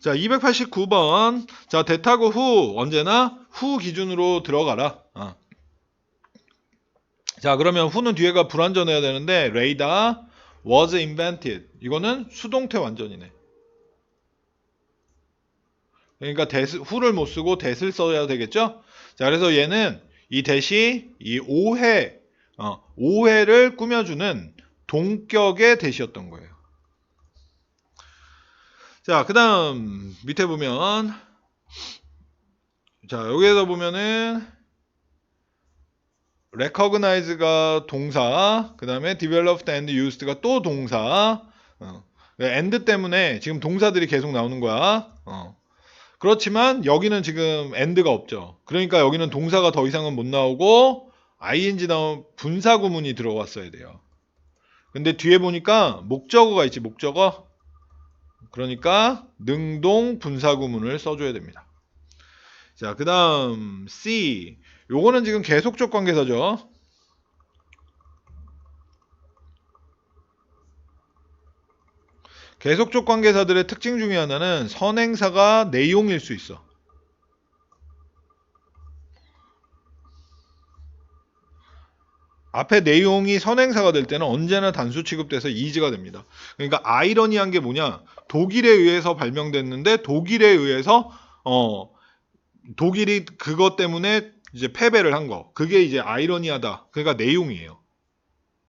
자, 289번. 자, 대타고 후 언제나 후 기준으로 들어가라. 어. 자, 그러면 후는 뒤에가 불완전해야 되는데 radar was invented. 이거는 수동태 완전이네. 그러니까 대스, 후를 못 쓰고 대을 써야 되겠죠? 자, 그래서 얘는 이 대시 이 5회 어, 5회를 꾸며주는 동격의 대시였던 거예요. 자, 그 다음 밑에 보면 자, 여기에서 보면은 recognize가 동사, 그 다음에 developed and used가 또 동사, 어, and 때문에 지금 동사들이 계속 나오는 거야. 어. 그렇지만 여기는 지금 and가 없죠. 그러니까 여기는 동사가 더 이상은 못 나오고 ing 나온 분사 구문이 들어왔어야 돼요. 근데 뒤에 보니까 목적어가 있지, 목적어. 그러니까 능동 분사 구문을 써줘야 됩니다. 자, 그 다음 C. 요거는 지금 계속적 관계사죠. 계속적 관계사들의 특징 중에 하나는 선행사가 내용일 수 있어. 앞에 내용이 선행사가 될 때는 언제나 단수 취급돼서 이지가 됩니다. 그러니까 아이러니한 게 뭐냐? 독일에 의해서 발명됐는데 독일에 의해서 어 독일이 그것 때문에 이제 패배를 한 거. 그게 이제 아이러니하다. 그러니까 내용이에요.